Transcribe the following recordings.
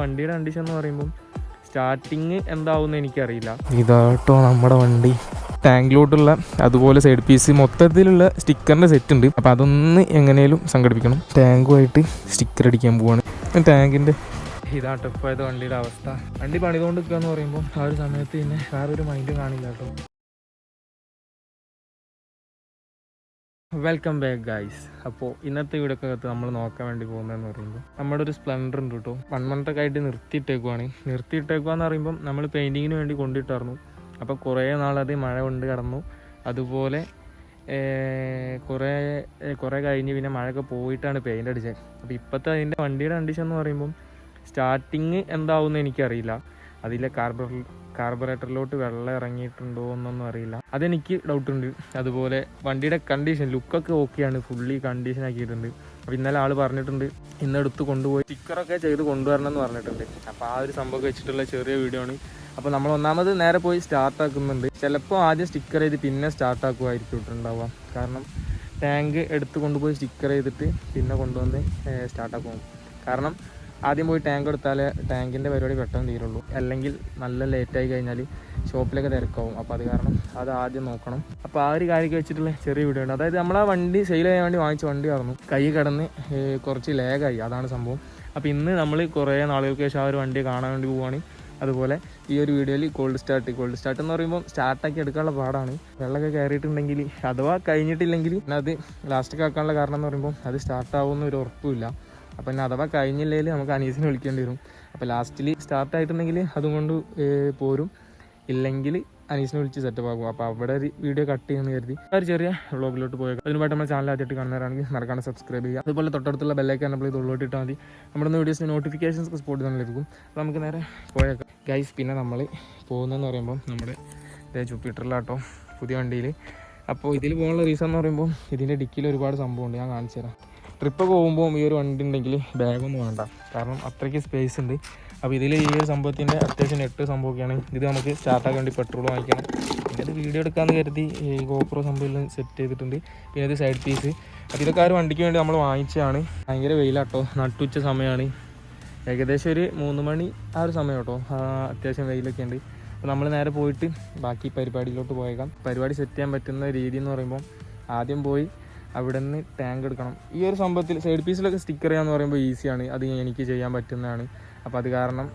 വണ്ടിയുടെ കണ്ടീഷൻ എന്ന് പറയുമ്പോൾ സ്റ്റാർട്ടിങ് എന്താവും എനിക്കറിയില്ല. ഇതാട്ടോ നമ്മുടെ വണ്ടി. ടാങ്കിലോട്ടുള്ള അതുപോലെ സൈഡ് പീസ് മൊത്തത്തിലുള്ള സ്റ്റിക്കറിന്റെ സെറ്റ് ഉണ്ട്. അപ്പോൾ അതൊന്ന് എങ്ങനെയും സംഘടിപ്പിക്കണം. ടാങ്കുമായിട്ട് സ്റ്റിക്കർ അടിക്കാൻ പോവാണ്. ടാങ്കിന്റെ ഇതാട്ടോ ഇപ്പോഴത്തെ വണ്ടിയുടെ അവസ്ഥ. വണ്ടി പണിതുകൊണ്ട് നിൽക്കുക എന്ന് പറയുമ്പോൾ ആ ഒരു സമയത്ത് പിന്നെ വേറെ ഒരു മൈൻഡ് കാണില്ല കേട്ടോ. വെൽക്കം ബാക്ക് ഗൈസ് അപ്പോൾ ഇന്നത്തെ വീഡിയോക്കകത്ത് നമ്മൾ നോക്കാൻ വേണ്ടി പോകുന്നതെന്ന് പറയുമ്പോൾ നമ്മുടെ ഒരു സ്പ്ലെൻഡർ ഉണ്ട് കേട്ടോ വൺ മന്ത് ഒക്കെ ആയിട്ട് നിർത്തിയിട്ടേക്കുവാണ്. നിർത്തിയിട്ടേക്കുവാന്ന് പറയുമ്പം നമ്മൾ പെയിന്റിങ്ങിന് വേണ്ടി കൊണ്ടിട്ടായിരുന്നു. അപ്പോൾ കുറേ നാളത് മഴ കൊണ്ട് കിടന്നു. അതുപോലെ കുറേ കുറേ കഴിഞ്ഞ് പിന്നെ മഴയൊക്കെ പോയിട്ടാണ് പെയിന്റ് അടിച്ചത്. അപ്പോൾ ഇപ്പോഴത്തെ അതിന്റെ വണ്ടിയുടെ കണ്ടീഷൻ എന്ന് പറയുമ്പം സ്റ്റാർട്ടിങ് എന്താവും എനിക്കറിയില്ല. അതിലെ കാർബറ കാർബറേറ്ററിലോട്ട് വെള്ളം ഇറങ്ങിയിട്ടുണ്ടോ എന്നൊന്നും അറിയില്ല. അതെനിക്ക് ഡൗട്ട് ഉണ്ട്. അതുപോലെ വണ്ടിയുടെ കണ്ടീഷൻ ലുക്കൊക്കെ ഓക്കെയാണ് ഫുള്ളി കണ്ടീഷൻ ആക്കിയിട്ടുണ്ട്. അപ്പോൾ ഇന്നലെ ആൾ പറഞ്ഞിട്ടുണ്ട് ഇന്നെടുത്ത് കൊണ്ടുപോയി. സ്റ്റിക്കറൊക്കെ ചെയ്ത് കൊണ്ടുവരണം എന്ന് പറഞ്ഞിട്ടുണ്ട്. അപ്പോൾ ആ ഒരു സംഭവം വെച്ചിട്ടുള്ള ചെറിയ വീഡിയോ ആണ്. അപ്പോൾ നമ്മൾ ഒന്നാമത് നേരെ പോയി സ്റ്റാർട്ട് ആക്കുന്നുണ്ട്. ചിലപ്പോൾ ആദ്യം സ്റ്റിക്കർ ചെയ്ത് പിന്നെ സ്റ്റാർട്ട് ആക്കുമായിരിക്കും ഇട്ടുണ്ടാവുക. കാരണം ടാങ്ക് എടുത്ത് കൊണ്ടുപോയി സ്റ്റിക്കർ ചെയ്തിട്ട് പിന്നെ കൊണ്ടുവന്ന് സ്റ്റാർട്ടാക്കും കാരണം ആദ്യം പോയി ടാങ്ക് എടുത്താലേ ടാങ്കിന്റെ പരിപാടി പെട്ടെന്ന് തീരുള്ളൂ. അല്ലെങ്കിൽ നല്ല ലേറ്റായി കഴിഞ്ഞാൽ ഷോപ്പിലൊക്കെ തിരക്കാവും. അപ്പോൾ അത് കാരണം അത് ആദ്യം നോക്കണം. അപ്പോൾ ആ ഒരു കാര്യമൊക്കെ വെച്ചിട്ടുള്ള ചെറിയ വീഡിയോ ഉണ്ട്. അതായത് നമ്മളാ വണ്ടി സെയിൽ ചെയ്യാൻ വേണ്ടി വാങ്ങിച്ച വണ്ടി ആയിരുന്നു കൈ കടന്ന് കുറച്ച് ലേഗായി അതാണ് സംഭവം. അപ്പോൾ ഇന്ന് നമ്മൾ കുറേ നാളുകൾക്ക് ശേഷം ആ ഒരു വണ്ടി കാണാൻ വേണ്ടി പോവുകയാണ് അതുപോലെ ഈ ഒരു വീഡിയോയിൽ കോൾഡ് സ്റ്റാർട്ട് കോൾഡ് സ്റ്റാർട്ട് എന്ന് പറയുമ്പോൾ സ്റ്റാർട്ടാക്കി എടുക്കാനുള്ള പാടാണ്. വെള്ളമൊക്കെ കയറിയിട്ടുണ്ടെങ്കിൽ അഥവാ കഴിഞ്ഞിട്ടില്ലെങ്കിൽ അത് ലാസ്റ്റൊക്കെ ആക്കാനുള്ള കാരണം എന്ന് പറയുമ്പോൾ അത് സ്റ്റാർട്ടാവുമെന്ന് ഒരു ഉറപ്പുമില്ല അപ്പം പിന്നെ അഥവാ കഴിഞ്ഞില്ലെങ്കിൽ നമുക്ക് അനീസിനെ വിളിക്കേണ്ടി വരും. അപ്പോൾ ലാസ്റ്റിൽ സ്റ്റാർട്ട് ആയിട്ടുണ്ടെങ്കിൽ അതുകൊണ്ട് പോരും. ഇല്ലെങ്കിൽ അനീസിനെ വിളിച്ച് സെറ്റപ്പ് ആകും അപ്പോൾ അവിടെ ഒരു വീഡിയോ കട്ട് ചെയ്യുമെന്ന് കരുതി. ഒരു ചെറിയ വ്ളോഗിലോട്ട് പോയേക്കാം. അതിനുമായിട്ട് നമ്മുടെ ചാനൽ ആദ്യമായിട്ട് കാണുന്നവരാണെങ്കിൽ മറക്കാണ്ട് സബ്സ്ക്രൈബ് ചെയ്യുക. അതുപോലെ തൊട്ടടുത്തുള്ള ബെല്ലൈക്കൻ നമ്മൾ ഇത് ഉള്ളോട്ട് ഇട്ടാൽ മതി. നമ്മുടെ വീഡിയോസിന് നോട്ടിഫിക്കേഷൻസ് സ്പോട്ട് തന്നെ ലഭിക്കും. അപ്പോൾ നമുക്ക് നേരെ പോയേക്കാം. ഗൈസ് പിന്നെ നമ്മൾ പോകുന്നതെന്ന് പറയുമ്പോൾ നമ്മുടെ ജൂപ്പിറ്ററിലാട്ടോ പുതിയ വണ്ടിയിൽ അപ്പോൾ ഇതിൽ പോകാനുള്ള റീസൺ എന്ന് പറയുമ്പോൾ ഇതിന്റെ ഡിക്കിയിൽ ഒരുപാട് സംഭവമുണ്ട് ഞാൻ കാണിച്ചു തരാം ട്രിപ്പ് പോകുമ്പോൾ ഈ ഒരു വണ്ടി ഉണ്ടെങ്കിൽ ബാഗൊന്നും വേണ്ട. കാരണം അത്രയ്ക്ക് സ്പേസ് ഉണ്ട്. അപ്പോൾ ഇതിൽ ഈ ഒരു സംഭവത്തിന്റെ അത്യാവശ്യം നെറ്റ് സംഭവമൊക്കെയാണ്. ഇത് നമുക്ക് സ്റ്റാർട്ടാക്കാൻ വേണ്ടി പെട്രോൾ വാങ്ങിക്കണം. പിന്നെ ഇത് വീഡിയോ എടുക്കാമെന്ന് കരുതി ഈ ഗോപ്രോ സംഭവം സെറ്റ് ചെയ്തിട്ടുണ്ട്. പിന്നെ ഇത് സൈഡ് പീസ് അപ്പോൾ ഇതൊക്കെ ആ ഒരു വണ്ടിക്ക് വേണ്ടി നമ്മൾ വാങ്ങിച്ചതാണ്. ഭയങ്കര വെയിലാട്ടോ. നട്ടുച്ച സമയമാണ് ഏകദേശം ഒരു മൂന്ന് മണി ആ ഒരു സമയം കേട്ടോ. അത്യാവശ്യം വെയിലൊക്കെ ഉണ്ട്. അപ്പോൾ നമ്മൾ നേരെ പോയിട്ട് ബാക്കി പരിപാടിയിലോട്ട് പോയേക്കാം. പരിപാടി സെറ്റ് ചെയ്യാൻ പറ്റുന്ന രീതി എന്ന് പറയുമ്പോൾ ആദ്യം പോയി അവിടെ നിന്ന് ടാങ്ക് എടുക്കണം. ഈ ഒരു സംഭവത്തിൽ സൈഡ് പീസിലൊക്കെ സ്റ്റിക്കർ ചെയ്യാന്ന് പറയുമ്പോൾ ഈസിയാണ് അത് എനിക്ക് ചെയ്യാൻ പറ്റുന്നതാണ്. അപ്പോൾ അത് കാരണം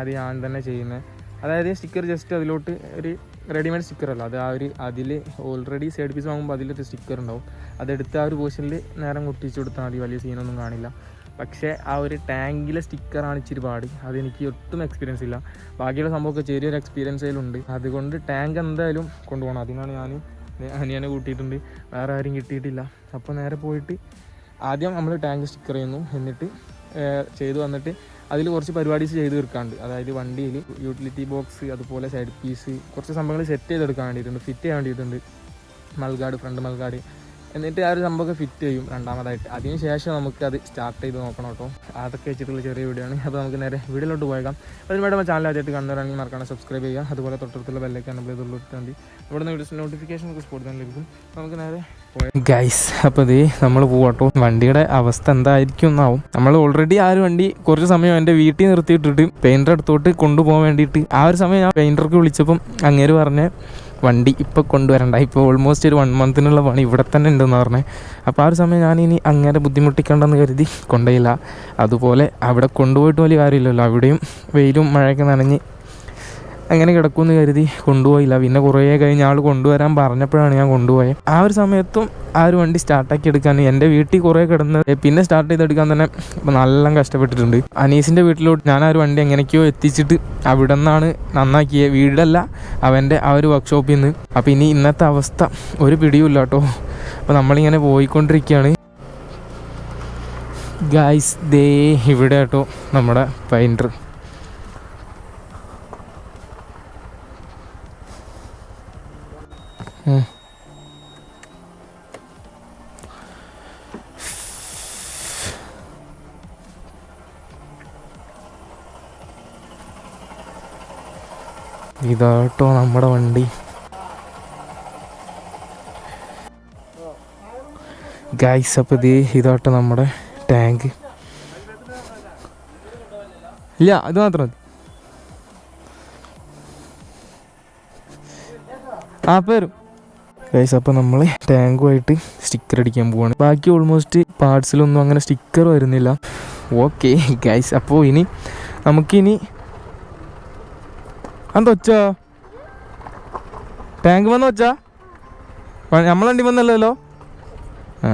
അത് ഞാൻ തന്നെ ചെയ്യുന്നത് അതായത് സ്റ്റിക്കർ ജസ്റ്റ് അതിലോട്ട് ഒരു റെഡിമെയ്ഡ് സ്റ്റിക്കർ അല്ല. അത് ആ ഒരു അതിൽ ഓൾറെഡി സൈഡ് പീസ് വാങ്ങുമ്പോൾ അതിലൊരു സ്റ്റിക്കർ ഉണ്ടാവും. അതെടുത്ത് ആ ഒരു പോർഷനിൽ നേരം കൊട്ടിച്ച് കൊടുത്താൽ മതി. വലിയ സീനൊന്നും കാണില്ല. പക്ഷേ ആ ഒരു ടാങ്കിലെ സ്റ്റിക്കറാണ് ഇച്ചിരി പാട്. അതെനിക്ക് ഒട്ടും എക്സ്പീരിയൻസ് ഇല്ല. ബാക്കിയുള്ള സംഭവമൊക്കെ ചെറിയൊരു എക്സ്പീരിയൻസ് അതിലുണ്ട് അതുകൊണ്ട് ടാങ്ക് എന്തായാലും കൊണ്ടുപോകണം. അതിനാണ് ഞാൻ അനിയനെ കൂട്ടിയിട്ടുണ്ട്. വേറെ ആരും കിട്ടിയിട്ടില്ല. അപ്പോൾ നേരെ പോയിട്ട് ആദ്യം നമ്മൾ ടാങ്ക് സ്റ്റിക്കർ ചെയ്യുന്നു. എന്നിട്ട് ചെയ്തു വന്നിട്ട് അതിൽ കുറച്ച് പരിപാടീസ് ചെയ്ത് തീർക്കാണ്ട് അതായത് വണ്ടിയിൽ യൂട്ടിലിറ്റി ബോക്സ് അതുപോലെ സൈഡ് പീസ് കുറച്ച് സംഭവങ്ങൾ സെറ്റ് ചെയ്തെടുക്കാൻ വേണ്ടിയിട്ടുണ്ട്. ഫിറ്റ് ചെയ്യാൻ വേണ്ടിയിട്ടുണ്ട്. മൽഗാട് ഫ്രണ്ട് മൽഗാർഡ് എന്നിട്ട് ആ ഒരു സംഭവമൊക്കെ ഫിറ്റ് ചെയ്യും രണ്ടാമതായിട്ട്. അതിന് ശേഷം നമുക്ക് അത് സ്റ്റാർട്ട് ചെയ്ത് നോക്കണം കേട്ടോ. അതൊക്കെ വെച്ചിട്ടുള്ള ചെറിയ വീഡിയോ ആണ്. അപ്പോൾ നമുക്ക് നേരെ വീഡിയോയിലോട്ട് പോയേക്കാം. അതിനുവേണ്ടി നമ്മൾ ചാനൽ ആദ്യമായിട്ട് കണ്ടുവരാണെങ്കിൽ മറക്കണം സബ്സ്ക്രൈബ് ചെയ്യുക. അതുപോലെ തൊട്ടടുത്തുള്ള ബെല്ലൊക്കെ നമ്മൾ ഇതിലോട്ട് വേണ്ടി ഇവിടെ നിന്ന് നോട്ടിഫിക്കേഷൻ ഒക്കെ സ്പോർട്ട് ലഭിക്കും. നമുക്ക് നേരെ ഗൈസ് അപ്പോൾ ഇത് നമ്മൾ പോകട്ടോ വണ്ടിയുടെ അവസ്ഥ എന്തായിരിക്കും എന്നാവും. നമ്മൾ ഓൾറെഡി ആ ഒരു വണ്ടി കുറച്ച് സമയം എന്റെ വീട്ടിൽ നിർത്തിയിട്ടിട്ട് പെയിന്റർ അടുത്തോട്ട് കൊണ്ടുപോകാൻ വേണ്ടിയിട്ട് ആ ഒരു സമയം ഞാൻ പെയിന്റർക്ക് വിളിച്ചപ്പം അങ്ങേര് പറഞ്ഞ വണ്ടി ഇപ്പോൾ കൊണ്ടുവരണ്ട. ഇപ്പോൾ ഓൾമോസ്റ്റ് ഒരു വൺ മന്തിനുള്ള പണി ഇവിടെ തന്നെ ഉണ്ടെന്ന് പറഞ്ഞേ. അപ്പോൾ ആ ഒരു സമയം ഇനി അങ്ങനെ ബുദ്ധിമുട്ടിക്കണ്ടെന്ന് കരുതി കൊണ്ടുപോയില്ല അതുപോലെ അവിടെ കൊണ്ടുപോയിട്ട് വലിയ കാര്യമില്ലല്ലോ. അവിടെയും വെയിലും മഴയൊക്കെ നനഞ്ഞ് അങ്ങനെ കിടക്കുമെന്ന് കരുതി കൊണ്ടുപോയില്ല. പിന്നെ കുറേ കഴിഞ്ഞ് ആൾ കൊണ്ടുവരാൻ പറഞ്ഞപ്പോഴാണ് ഞാൻ കൊണ്ടുപോയത് ആ ഒരു സമയത്തും ആ ഒരു വണ്ടി സ്റ്റാർട്ടാക്കി എടുക്കാൻ എന്റെ വീട്ടിൽ കുറേ കിടന്ന് പിന്നെ സ്റ്റാർട്ട് ചെയ്തെടുക്കാൻ തന്നെ നല്ല കഷ്ടപ്പെട്ടിട്ടുണ്ട്. അനീസിന്റെ വീട്ടിലോട്ട് ഞാൻ ആ ഒരു വണ്ടി എങ്ങനെയൊക്കെയോ എത്തിച്ചിട്ട് അവിടെ നിന്നാണ് നന്നാക്കിയത് വീടല്ല അവന്റെ ആ ഒരു വർക്ക്ഷോപ്പിൽ നിന്ന്. അപ്പോൾ ഇനി ഇന്നത്തെ അവസ്ഥ ഒരു പിടിയുമില്ല കേട്ടോ. അപ്പോൾ നമ്മളിങ്ങനെ പോയിക്കൊണ്ടിരിക്കുകയാണ്. ഗായ്സ് ദേ ഇവിടെ കേട്ടോ നമ്മുടെ പൈന്റർ ഇതാട്ടോ നമ്മുടെ വണ്ടി. ഗൈസ് അപ്പോൾ ഇത് ഇതാട്ടോ നമ്മുടെ ടാങ്ക്. ഇല്ല അത് മാത്രം മതി. ആ പേരും ഗൈസ് അപ്പോൾ നമ്മൾ ടാങ്കുമായിട്ട് സ്റ്റിക്കർ അടിക്കാൻ പോവാണ്. ബാക്കി ഓൾമോസ്റ്റ് പാർട്സിലൊന്നും അങ്ങനെ സ്റ്റിക്കർ വരുന്നില്ല. ഓക്കെ ഗൈസ് അപ്പോൾ ഇനി നമുക്കിനി എന്താ ടാങ്ക് വന്ന നമ്മളണ്ടി വന്നല്ലോ ആ.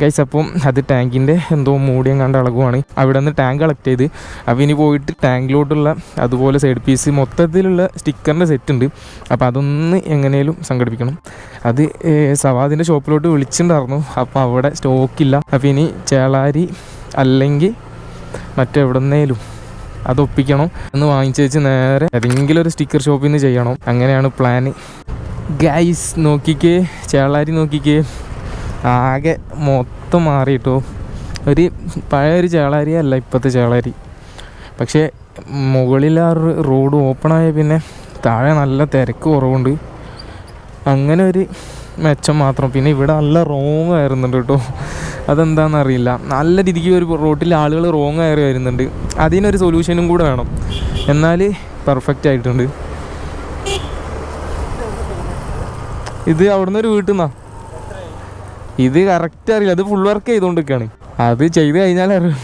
ഗൈസ് അപ്പം അത് ടാങ്കിന്റെ എന്തോ മൂടിയും കണ്ട് ഇളകുവാണ് അവിടെ നിന്ന് ടാങ്ക് കളക്ട് ചെയ്ത്. അപ്പോൾ ഇനി പോയിട്ട് ടാങ്കിലോട്ടുള്ള അതുപോലെ സൈഡ് പീസ് മൊത്തത്തിലുള്ള സ്റ്റിക്കറിന്റെ സെറ്റ് ഉണ്ട്. അപ്പോൾ അതൊന്ന് എങ്ങനെയും സംഘടിപ്പിക്കണം. അത് സവാദിന്റെ ഷോപ്പിലോട്ട് വിളിച്ചിട്ടുണ്ടായിരുന്നു അപ്പോൾ അവിടെ സ്റ്റോക്കില്ല അപ്പോൾ ഇനി ചേളാരി അല്ലെങ്കിൽ മറ്റെവിടെന്നേലും അത് ഒപ്പിക്കണം. എന്ന് വാങ്ങിച്ചു വെച്ച് നേരെ ഏതെങ്കിലും ഒരു സ്റ്റിക്കർ ഷോപ്പിൽ നിന്ന് ചെയ്യണം. അങ്ങനെയാണ് പ്ലാന് ഗൈസ് നോക്കിക്കേ. ചേളാരി നോക്കിക്കേ. ആകെ മൊത്തം മാറിയിട്ടോ. ഒരു പഴയ ഒരു ചേളാരി അല്ല ഇപ്പോഴത്തെ ചേളാരി. പക്ഷേ മുകളിൽ ആ റോഡ് ഓപ്പണായ പിന്നെ താഴെ നല്ല തിരക്ക് കുറവുണ്ട്. അങ്ങനെ ഒരു മെച്ചം മാത്രം. പിന്നെ ഇവിടെ നല്ല റോങ് ആയിരുന്നുണ്ട് കേട്ടോ. അതെന്താണെന്നറിയില്ല നല്ല രീതിക്ക് ഒരു റോട്ടിൽ ആളുകൾ റോങ് കയറി വരുന്നുണ്ട്. അതിനൊരു സൊല്യൂഷനും കൂടെ വേണം. എന്നാൽ പെർഫെക്റ്റ് ആയിട്ടുണ്ട്. ഇത് അവിടുന്ന് ഒരു വീട്ടിൽ നിന്നാ ഇത് കറക്റ്റ് അറിയില്ല. അത് ഫുൾ വർക്ക് ചെയ്തുകൊണ്ടിരിക്കുകയാണ് അത് ചെയ്ത് കഴിഞ്ഞാൽ അറിയാം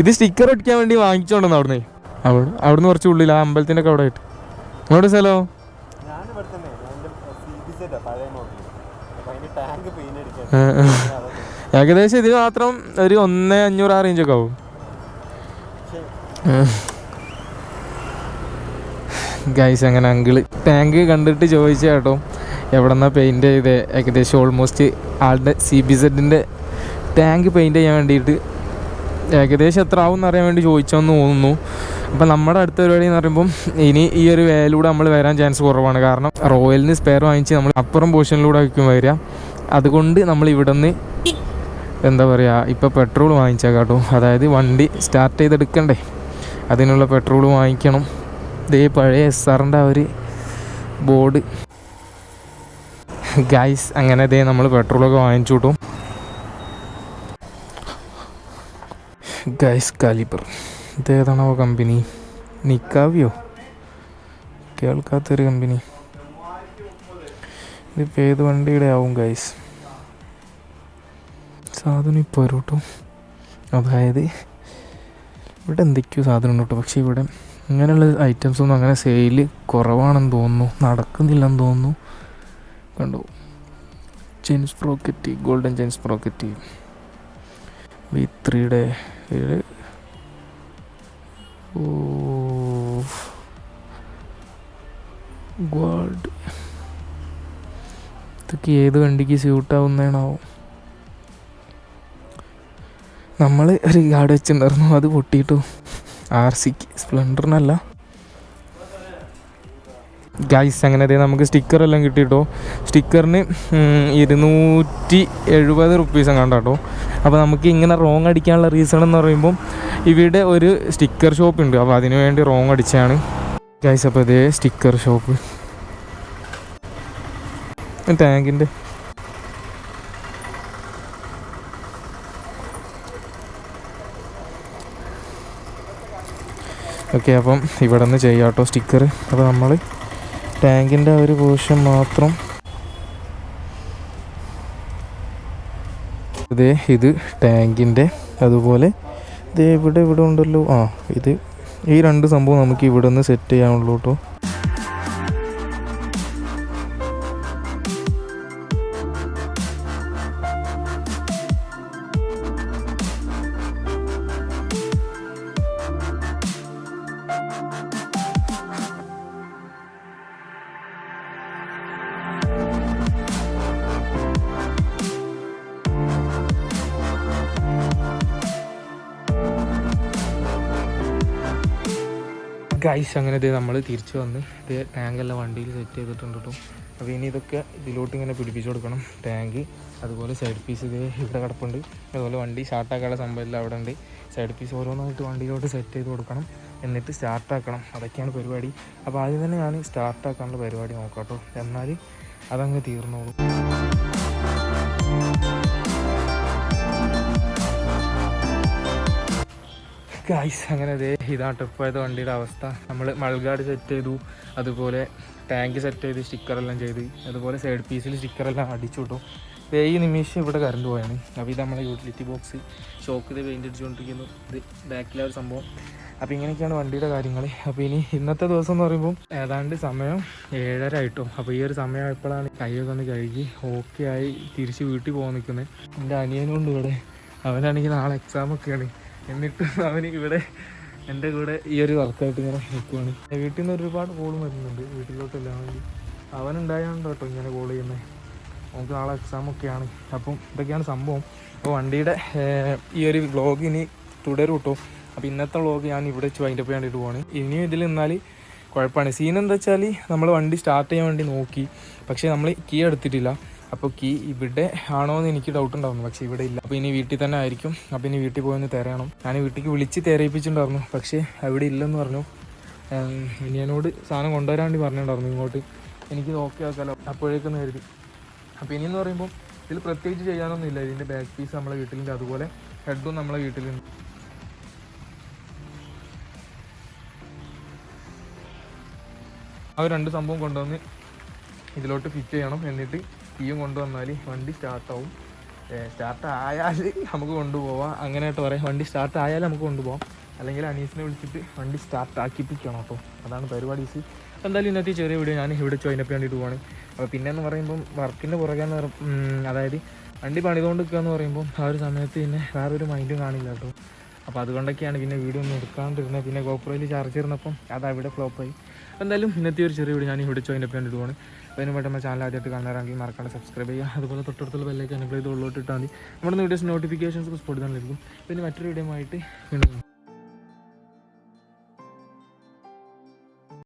ഇത് സ്റ്റിക്കർ ഒട്ടിക്കാൻ വേണ്ടി വാങ്ങിച്ചോണ്ടെന്ന് അവിടുന്ന്. അവിടെ അവിടുന്ന് കുറച്ച് ഉള്ളിൽ ആ അമ്പലത്തിന്റെ ഒക്കെ അവിടെ ആയിട്ട് നിങ്ങളുടെ സ്ഥലമോ. ഏകദേശം ഇതിന് മാത്രം ഒരു ഒന്ന് അഞ്ഞൂറ് ആ റേഞ്ചൊക്കെ ആവും. ഗൈസ് അങ്ങനെ അങ്കിൾ. ടാങ്ക് കണ്ടിട്ട് ചോദിച്ചു കേട്ടോ. എവിടെന്നാ പെയിന്റ് ചെയ്ത്? ഏകദേശം ഓൾമോസ്റ്റ് ആളുടെ സി ബി സെഡിന്റെ ടാങ്ക് പെയിന്റ് ചെയ്യാൻ വേണ്ടിയിട്ട് ഏകദേശം എത്ര ആവും എന്ന് അറിയാൻ വേണ്ടി ചോദിച്ചോന്ന് തോന്നുന്നു. അപ്പം നമ്മുടെ അടുത്ത പരിപാടി എന്ന് പറയുമ്പം ഇനി ഈ ഒരു വേലൂടെ നമ്മൾ വരാൻ ചാൻസ് കുറവാണ്. കാരണം റോയലിന് സ്പെയർ വാങ്ങിച്ച് നമ്മൾ അപ്പുറം പോർഷനിലൂടെ ആയിരിക്കും വരിക. അതുകൊണ്ട് നമ്മൾ ഇവിടെ നിന്ന് എന്താ പറയുക ഇപ്പോൾ പെട്രോൾ വാങ്ങിച്ചാൽ കേട്ടോ. അതായത് വണ്ടി സ്റ്റാർട്ട് ചെയ്തെടുക്കണ്ടേ. അതിനുള്ള പെട്രോൾ വാങ്ങിക്കണം. ഇതേ പഴയ എസ് ആറിന്റെ ആ ഒരു ബോർഡ് ഗൈസ് അങ്ങനെ ദേ നമ്മൾ പെട്രോളൊക്കെ വാങ്ങിച്ചു കിട്ടും ഗൈസ് കാലിബർ ഇതേതാണോ കമ്പനി നിക്കാവിയോ കേൾക്കാത്തൊരു കമ്പനി ഇതിപ്പോൾ ഏത് വണ്ടിയുടെ ആവും ഗൈസ് സാധനം ഇപ്പോൾ വരൂട്ടോ അതായത് ഇവിടെ എന്തൊക്കെയോ സാധനം ഉണ്ട് കേട്ടോ പക്ഷേ ഇവിടെ ഇങ്ങനെയുള്ള ഐറ്റംസ് ഒന്നും അങ്ങനെ സെയിൽ കുറവാണെന്ന് തോന്നുന്നു. നടക്കുന്നില്ലെന്ന് തോന്നുന്നു. കണ്ടു. ചെയിൻസ് പ്രോക്കറ്റി ഗോൾഡൻ ചെയിൻസ് പ്രോക്കറ്റ് വി ത്രീയുടെ ഓ ഗോൾഡ്. ഇതൊക്കെ ഏത് വണ്ടിക്ക് സ്യൂട്ടാവുന്നതാണാവും നമ്മൾ ഒരു ഗാർഡ് വെച്ചിട്ടുണ്ടായിരുന്നു അത് പൊട്ടിയിട്ടു. ആർ സിക്ക് സ്പ്ലെൻഡറിനല്ല ഗൈസ് അങ്ങനെ ദേ നമുക്ക് സ്റ്റിക്കർ എല്ലാം കിട്ടിയിട്ടോ സ്റ്റിക്കറിന് ഇരുന്നൂറ്റി എഴുപത് റുപ്പീസ് കണ്ടാട്ടോ അപ്പോൾ നമുക്ക് ഇങ്ങനെ റോങ് അടിക്കാനുള്ള റീസൺ എന്ന് പറയുമ്പം ഇവിടെ ഒരു സ്റ്റിക്കർ ഷോപ്പ് ഉണ്ട്. അപ്പോൾ അതിന് വേണ്ടി റോങ് അടിച്ചാണ്. ഗൈസ് അപ്പോൾ ഇതേ സ്റ്റിക്കർ ഷോപ്പ് ടാങ്കിന്റെ ഓക്കെ അപ്പം ഇവിടെ നിന്ന് ചെയ്യാം കേട്ടോ സ്റ്റിക്കർ അപ്പോൾ നമ്മൾ ടാങ്കിന്റെ ഒരു പോർഷൻ മാത്രം. ഇതേ ഇത് ടാങ്കിന്റെ അതുപോലെ ഇത് ഇവിടെ ഇവിടെ ഉണ്ടല്ലോ. ആ ഇത് ഈ രണ്ട് സംഭവം നമുക്ക് ഇവിടെ നിന്ന് സെറ്റ് ചെയ്യാനുള്ളൂ കേട്ടോ ഗൈസ് അങ്ങനെ ഇത് നമ്മൾ തിരിച്ചു വന്ന് ഇത് ടാങ്കെല്ലാം വണ്ടിയിൽ സെറ്റ് ചെയ്തിട്ടുണ്ട് കേട്ടോ അപ്പോൾ ഇനി ഇതൊക്കെ ഇതിലോട്ട് ഇങ്ങനെ പിടിപ്പിച്ചു കൊടുക്കണം. ടാങ്ക് അതുപോലെ സൈഡ് പീസ് ഇത് ഇവിടെ കിടപ്പുണ്ട്. അതുപോലെ വണ്ടി സ്റ്റാർട്ടാക്കാനുള്ള സംഭവമില്ല അവിടെ ഉണ്ട്. സൈഡ് പീസ് ഓരോന്നായിട്ട് വണ്ടിയിലോട്ട് സെറ്റ് ചെയ്ത് കൊടുക്കണം. എന്നിട്ട് സ്റ്റാർട്ടാക്കണം അതൊക്കെയാണ് പരിപാടി. അപ്പോൾ ആദ്യം തന്നെ ഞാൻ സ്റ്റാർട്ടാക്കാനുള്ള പരിപാടി നോക്കാം കേട്ടോ എന്നാൽ അതങ്ങ് തീർന്നോളും. ഗായ്സ് അങ്ങനെ അതേ ഇതാണ് ട്രിപ്പ് വണ്ടിയുടെ അവസ്ഥ. നമ്മൾ മൾഗാഡ് സെറ്റ് ചെയ്തു. അതുപോലെ ടാങ്ക് സെറ്റ് ചെയ്ത് സ്റ്റിക്കറെല്ലാം ചെയ്ത്. അതുപോലെ സൈഡ് പീസിൽ സ്റ്റിക്കറെല്ലാം അടിച്ചു വിട്ടു ഈ നിമിഷം ഇവിടെ കറണ്ട് പോയാണ്. അപ്പോൾ ഇത് നമ്മളെ യൂട്ടിലിറ്റി ബോക്സ് ഷോക്ക് ഇത് പെയിന്റ് അടിച്ചുകൊണ്ടിരിക്കുന്നു. ഇത് ബാക്കിലെ ഒരു സംഭവം. അപ്പോൾ ഇങ്ങനെയൊക്കെയാണ് വണ്ടിയുടെ കാര്യങ്ങൾ അപ്പോൾ ഇനി ഇന്നത്തെ ദിവസം എന്ന് പറയുമ്പോൾ ഏതാണ്ട് സമയം ഏഴര ആയിട്ടോ. അപ്പോൾ ഈ ഒരു സമയം എപ്പോഴാണ് കൈയൊക്കെ ഒന്ന് കഴുകി ഓക്കെ ആയി തിരിച്ച് വീട്ടിൽ പോകാൻ നിൽക്കുന്നത് എന്റെ അനിയനുണ്ട് ഇവിടെ. അവനാണെങ്കിൽ നാളെ എക്സാമൊക്കെയാണ് എന്നിട്ട് അവന് ഇവിടെ എന്റെ കൂടെ ഈ ഒരു വർക്കായിട്ട് ഇങ്ങനെ നിൽക്കുവാണ്. വീട്ടിൽ നിന്ന് ഒരുപാട് കോൾ വരുന്നുണ്ട്. വീട്ടിലോട്ടെല്ലാം വേണ്ടി. ഉണ്ടായതുകൊണ്ട് കേട്ടോ ഇങ്ങനെ കോൾ ചെയ്യുന്നത് നമുക്ക് നാളെ എക്സാം ഒക്കെയാണ്. അപ്പം ഇതൊക്കെയാണ് സംഭവം. അപ്പോൾ വണ്ടിയുടെ ഈ ഒരു വ്ളോഗ് ഇനി തുടരും കേട്ടോ അപ്പോൾ ഇന്നത്തെ വ്ളോഗ് ഞാൻ ഇവിടെ വെച്ച് വൈൻഡപ്പ് കണ്ടിട്ട് പോവാണ്. ഇനിയും ഇതിൽ നിന്നാൽ കുഴപ്പമാണ്. സീൻ എന്താ വെച്ചാൽ നമ്മൾ വണ്ടി സ്റ്റാർട്ട് ചെയ്യാൻ വേണ്ടി നോക്കി. പക്ഷേ നമ്മൾ കീ എടുത്തിട്ടില്ല. അപ്പോൾ കീ ഇവിടെ ആണോ എന്ന് എനിക്ക് ഡൗട്ട് ഉണ്ടായിരുന്നു. പക്ഷേ ഇവിടെ ഇല്ല. അപ്പോൾ ഇനി വീട്ടിൽ തന്നെ ആയിരിക്കും. അപ്പോൾ ഇനി വീട്ടിൽ പോയി ഒന്ന് തിരയണം ഞാൻ വീട്ടിലേക്ക് വിളിച്ച് തിരയിപ്പിച്ചിട്ടുണ്ടായിരുന്നു. പക്ഷേ അവിടെ ഇല്ലെന്ന് പറഞ്ഞു. ഇനിയനോട് സാധനം കൊണ്ടുവരാൻ വേണ്ടി പറഞ്ഞിട്ടുണ്ടായിരുന്നു ഇങ്ങോട്ട്. എനിക്ക് ഓക്കെ ആക്കാലോ. അപ്പോഴേക്കൊന്ന് കരുതി. അപ്പോൾ ഇനിയെന്ന് പറയുമ്പോൾ ഇതിൽ പ്രത്യേകിച്ച് ചെയ്യാനൊന്നും ഇല്ല. ഇതിന്റെ ബാക്ക് പീസ് നമ്മളെ വീട്ടിലുണ്ട്. അതുപോലെ ഹെഡും നമ്മളെ വീട്ടിലുണ്ട്. ആ രണ്ട് സംഭവം കൊണ്ടുവന്ന് ഇതിലോട്ട് ഫിറ്റ് ചെയ്യണം. എന്നിട്ട് കീയും കൊണ്ടുവന്നാൽ വണ്ടി സ്റ്റാർട്ടാവും. സ്റ്റാർട്ട് ആയാൽ നമുക്ക് കൊണ്ടുപോവാം. അങ്ങനെയായിട്ട് പറയാം. വണ്ടി സ്റ്റാർട്ട് ആയാൽ നമുക്ക് കൊണ്ടുപോകാം അല്ലെങ്കിൽ അനീസിനെ വിളിച്ചിട്ട് വണ്ടി സ്റ്റാർട്ട് ആക്കിപ്പിക്കണം കേട്ടോ. അതാണ് പരിപാടീസ് എന്തായാലും ഇന്നത്തെ ചെറിയ വീഡിയോ ഞാൻ ഇവിടെ ചോദിനപ്പ് വേണ്ടിയിട്ട് പോവാണ്. അപ്പോൾ പിന്നെ എന്ന് പറയുമ്പം വർക്കിന്റെ പുറകെ എന്ന് പറ- അതായത് വണ്ടി പണിതുകൊണ്ട് നിൽക്കുക എന്ന് പറയുമ്പോൾ ആ ഒരു സമയത്ത് പിന്നെ വേറൊരു മൈൻഡും കാണില്ല കേട്ടോ. അപ്പോൾ അതുകൊണ്ടൊക്കെയാണ് പിന്നെ വീഡിയോ ഒന്നും എടുക്കാണ്ടിരുന്നത് പിന്നെ ഗോപ്രോയിൽ ചാർജ് ഇരുന്നപ്പം അത് അവിടെ ഫ്ലോപ്പായി എന്തായാലും ഇന്നത്തെ ഒരു ചെറിയ വീഡിയോ ഞാൻ ഇവിടെ ചോദിനപ്പ് വേണ്ടിയിട്ട് പോവാണ്. അപ്പോൾ അതിന് പെട്ടെന്ന് ചാനൽ ആദ്യമായിട്ട് കാണാറാണെങ്കിൽ മറക്കാണ്ട് സബ്സ്ക്രൈബ് ചെയ്യുക. അതുപോലെ തൊട്ടടുത്തുള്ള ബെല്ലേക്ക് എനബിൾ ചെയ്ത് ഉള്ളോട്ട് ഇട്ടാൽ മതി. നമ്മുടെ വീഡിയോസ് നോട്ടിഫിക്കേഷൻസ് സ്പോട്ട് തന്നെ ലഭിക്കും പിന്നെ മറ്റൊരു വീഡിയോ ആയിട്ട് വീണ്ടും.